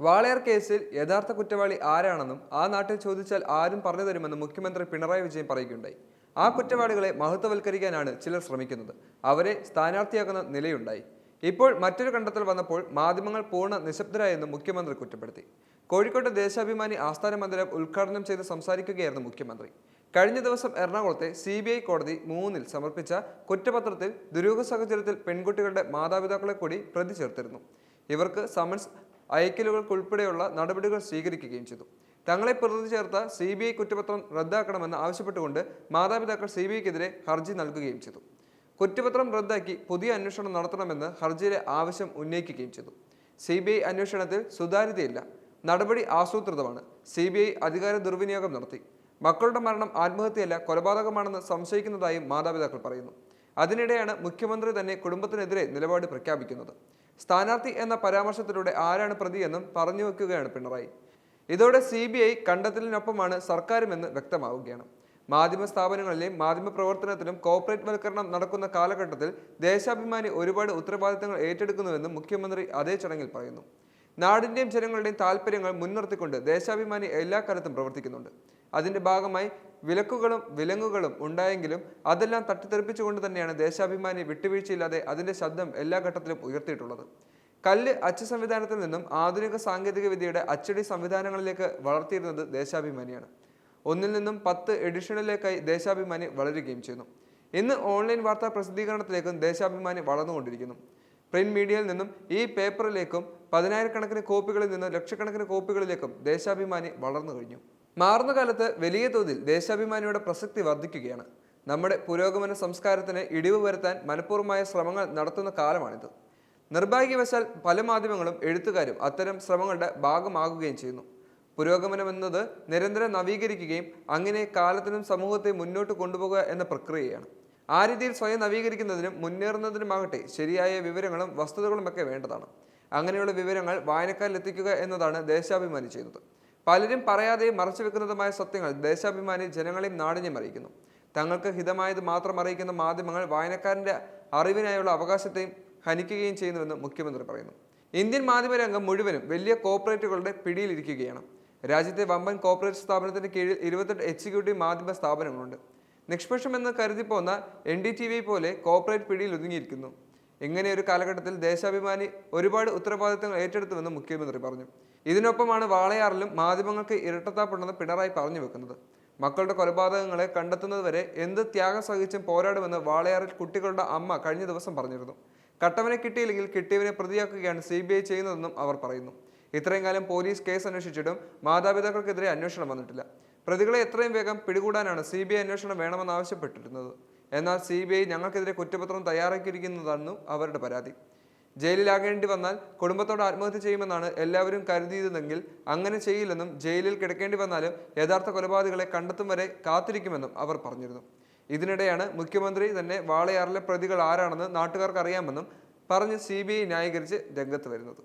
വാളയാർ കേസിൽ യഥാർത്ഥ കുറ്റവാളി ആരാണെന്നും ആ നാട്ടിൽ ചോദിച്ചാൽ ആരും പറഞ്ഞു തരുമെന്നും മുഖ്യമന്ത്രി പിണറായി വിജയൻ പറയുകയുണ്ടായി. ആ കുറ്റവാളികളെ മഹത്വവൽക്കരിക്കാനാണ് ചിലർ ശ്രമിക്കുന്നത്. അവരെ സ്ഥാനാർത്ഥിയാക്കുന്ന നിലയുണ്ടായി. ഇപ്പോൾ മറ്റൊരു കണ്ടെത്തൽ വന്നപ്പോൾ മാധ്യമങ്ങൾ പൂർണ നിശബ്ദരായെന്നും മുഖ്യമന്ത്രി കുറ്റപ്പെടുത്തി. കോഴിക്കോട്ട് ദേശാഭിമാനി ആസ്ഥാന മന്ദിരം ഉദ്ഘാടനം ചെയ്ത് സംസാരിക്കുകയായിരുന്നു മുഖ്യമന്ത്രി. കഴിഞ്ഞ ദിവസം എറണാകുളത്തെ സി ബി ഐ കോടതി മൂന്നിൽ സമർപ്പിച്ച കുറ്റപത്രത്തിൽ ദുരൂഹ സാഹചര്യത്തിൽ പെൺകുട്ടികളുടെ മാതാപിതാക്കളെ കൂടി പ്രതി ചേർത്തിരുന്നു. ഇവർക്ക് സമൻസ് അയക്കലുകൾക്കുൾപ്പെടെയുള്ള നടപടികൾ സ്വീകരിക്കുകയും ചെയ്തു. തങ്ങളെ പ്രതി ചേർത്ത സി ബി ഐ കുറ്റപത്രം റദ്ദാക്കണമെന്ന് ആവശ്യപ്പെട്ടുകൊണ്ട് മാതാപിതാക്കൾ സി ബി ഐക്കെതിരെ ഹർജി നൽകുകയും ചെയ്തു. കുറ്റപത്രം റദ്ദാക്കി പുതിയ അന്വേഷണം നടത്തണമെന്ന് ഹർജിയിലെ ആവശ്യം ഉന്നയിക്കുകയും ചെയ്തു. സി ബി ഐ അന്വേഷണത്തിൽ സുതാര്യതയില്ല. നടപടി ആസൂത്രിതമാണ്. സി ബി ഐ അധികാര ദുർവിനിയോഗം നടത്തി. മക്കളുടെ മരണം ആത്മഹത്യയല്ല കൊലപാതകമാണെന്ന് സംശയിക്കുന്നതായും മാതാപിതാക്കൾ പറയുന്നു. അതിനിടെയാണ് മുഖ്യമന്ത്രി തന്നെ കുടുംബത്തിനെതിരെ നിലപാട് പ്രഖ്യാപിക്കുന്നത്. സ്ഥാനാർത്ഥി എന്ന പരാമർശത്തിലൂടെ ആരാണ് പ്രതിയെന്നും പറഞ്ഞു വെക്കുകയാണ് പിണറായി. ഇതോടെ സി ബി ഐ കണ്ടെത്തലിനൊപ്പമാണ് സർക്കാരുമെന്ന് വ്യക്തമാവുകയാണ്. മാധ്യമ സ്ഥാപനങ്ങളിലെയും മാധ്യമ പ്രവർത്തനത്തിലും കോർപ്പറേറ്റ് വൽക്കരണം നടക്കുന്ന കാലഘട്ടത്തിൽ ദേശാഭിമാനി ഒരുപാട് ഉത്തരവാദിത്തങ്ങൾ ഏറ്റെടുക്കുന്നുവെന്നും മുഖ്യമന്ത്രി അതേ ചടങ്ങിൽ പറയുന്നു. നാടിന്റെയും ജനങ്ങളുടെയും താല്പര്യങ്ങൾ മുൻനിർത്തിക്കൊണ്ട് ദേശാഭിമാനി എല്ലാ കാലത്തും പ്രവർത്തിക്കുന്നുണ്ട്. അതിന്റെ ഭാഗമായി വിലക്കുകളും വിലങ്ങുകളും ഉണ്ടായെങ്കിലും അതെല്ലാം തട്ടിത്തെറിപ്പിച്ചുകൊണ്ട് തന്നെയാണ് ദേശാഭിമാനി വിട്ടുവീഴ്ചയില്ലാതെ അതിന്റെ ശബ്ദം എല്ലാ ഘട്ടത്തിലും ഉയർത്തിയിട്ടുള്ളത്. കല്ല് അച്ച് സംവിധാനത്തിൽ നിന്നും ആധുനിക സാങ്കേതിക വിദ്യയുടെ അച്ചടി സംവിധാനങ്ങളിലേക്ക് വളർത്തിയിരുന്നത് ദേശാഭിമാനിയാണ്. ഒന്നിൽ നിന്നും പത്ത് എഡിഷനിലേക്കായി ദേശാഭിമാനി വളരുകയും ചെയ്യുന്നു. ഇന്ന് ഓൺലൈൻ വാർത്താ പ്രസിദ്ധീകരണത്തിലേക്കും ദേശാഭിമാനി വളർന്നുകൊണ്ടിരിക്കുന്നു. പ്രിന്റ് മീഡിയയിൽ നിന്നും ഈ പേപ്പറിലേക്കും പതിനായിരക്കണക്കിന് കോപ്പികളിൽ നിന്നും ലക്ഷക്കണക്കിന് കോപ്പികളിലേക്കും ദേശാഭിമാനി വളർന്നു കഴിഞ്ഞു. മാറുന്ന കാലത്ത് വലിയ തോതിൽ ദേശാഭിമാനിയുടെ പ്രസക്തി വർദ്ധിക്കുകയാണ്. നമ്മുടെ പുരോഗമന സംസ്കാരത്തിന് ഇടിവ് വരുത്താൻ മനഃപൂർവമായ ശ്രമങ്ങൾ നടത്തുന്ന കാലമാണിത്. നിർഭാഗ്യവശാൽ പല മാധ്യമങ്ങളും എഴുത്തുകാരും അത്തരം ശ്രമങ്ങളുടെ ഭാഗമാകുകയും ചെയ്യുന്നു. പുരോഗമനം എന്നത് നിരന്തരം നവീകരിക്കുകയും അങ്ങനെ കാലത്തിനും സമൂഹത്തെ മുന്നോട്ട് കൊണ്ടുപോകുക എന്ന പ്രക്രിയയാണ്. ആ രീതിയിൽ സ്വയം നവീകരിക്കുന്നതിനും മുന്നേറുന്നതിനുമാകട്ടെ ശരിയായ വിവരങ്ങളും വസ്തുതകളുമൊക്കെ വേണ്ടതാണ്. അങ്ങനെയുള്ള വിവരങ്ങൾ വായനക്കാരിലെത്തിക്കുക എന്നതാണ് ദേശാഭിമാനി ചെയ്യുന്നത്. പലരും പറയാതെ മറച്ചു വെക്കുന്നതുമായ സത്യങ്ങൾ ദേശാഭിമാനി ജനങ്ങളെയും നാടിനെയും അറിയിക്കുന്നു. തങ്ങൾക്ക് ഹിതമായത് മാത്രം അറിയിക്കുന്ന മാധ്യമങ്ങൾ വായനക്കാരന്റെ അറിവിനായുള്ള അവകാശത്തെയും ഹനിക്കുകയും ചെയ്യുന്നുവെന്ന് മുഖ്യമന്ത്രി പറയുന്നു. ഇന്ത്യൻ മാധ്യമരംഗം മുഴുവനും വലിയ കോർപ്പറേറ്റുകളുടെ പിടിയിലിരിക്കുകയാണ്. രാജ്യത്തെ വമ്പൻ കോർപ്പറേറ്റ് സ്ഥാപനത്തിന് കീഴിൽ ഇരുപത്തെട്ട് എക്സിക്യൂട്ടീവ് മാധ്യമ സ്ഥാപനങ്ങളുണ്ട്. നിഷ്പക്ഷമെന്ന് കരുതിപ്പോന്ന എൻ ഡി ടി വി പോലെ കോർപ്പറേറ്റ് പിടിയിൽ ഒതുങ്ങിയിരിക്കുന്നു. ഇങ്ങനെ ഒരു കാലഘട്ടത്തിൽ ദേശാഭിമാനി ഒരുപാട് ഉത്തരവാദിത്തങ്ങൾ ഏറ്റെടുത്തുവെന്ന് മുഖ്യമന്ത്രി പറഞ്ഞു. ഇതിനൊപ്പമാണ് വാളയാറിലും മാധ്യമങ്ങൾക്ക് ഇരട്ടത്താപ്പുണ്ടെന്ന് പിണറായി പറഞ്ഞു വെക്കുന്നത്. മക്കളുടെ കൊലപാതകങ്ങളെ കണ്ടെത്തുന്നതുവരെ എന്ത് ത്യാഗം സഹിച്ചും പോരാടുമെന്ന് വാളയാറിൽ കുട്ടികളുടെ അമ്മ കഴിഞ്ഞ ദിവസം പറഞ്ഞിരുന്നു. കട്ടവനെ കിട്ടിയില്ലെങ്കിൽ കിട്ടിയവനെ പ്രതിയാക്കുകയാണ് സി ബി ഐ ചെയ്യുന്നതെന്നും അവർ പറയുന്നു. ഇത്രയും കാലം പോലീസ് കേസ് അന്വേഷിച്ചിട്ടും മാതാപിതാക്കൾക്കെതിരെ അന്വേഷണം വന്നിട്ടില്ല. പ്രതികളെ എത്രയും വേഗം പിടികൂടാനാണ് സി ബി ഐ അന്വേഷണം വേണമെന്നാവശ്യപ്പെട്ടിരുന്നത്. എന്നാൽ സി ബി ഐ ഞങ്ങൾക്കെതിരെ കുറ്റപത്രം തയ്യാറാക്കിയിരിക്കുന്നതാണെന്നും അവരുടെ പരാതി. ജയിലിലാകേണ്ടി വന്നാൽ കുടുംബത്തോട് ആത്മഹത്യ ചെയ്യുമെന്നാണ് എല്ലാവരും കരുതിയതെങ്കിൽ അങ്ങനെ ചെയ്യില്ലെന്നും ജയിലിൽ കിടക്കേണ്ടി വന്നാലും യഥാർത്ഥ കൊലപാതകളെ കണ്ടെത്തും വരെ കാത്തിരിക്കുമെന്നും അവർ പറഞ്ഞിരുന്നു. ഇതിനിടെയാണ് മുഖ്യമന്ത്രി തന്നെ വാളയാറിലെ പ്രതികൾ ആരാണെന്ന് നാട്ടുകാർക്ക് അറിയാമെന്നും പറഞ്ഞ് സി ബി ഐ ന്യായീകരിച്ച് രംഗത്ത് വരുന്നത്.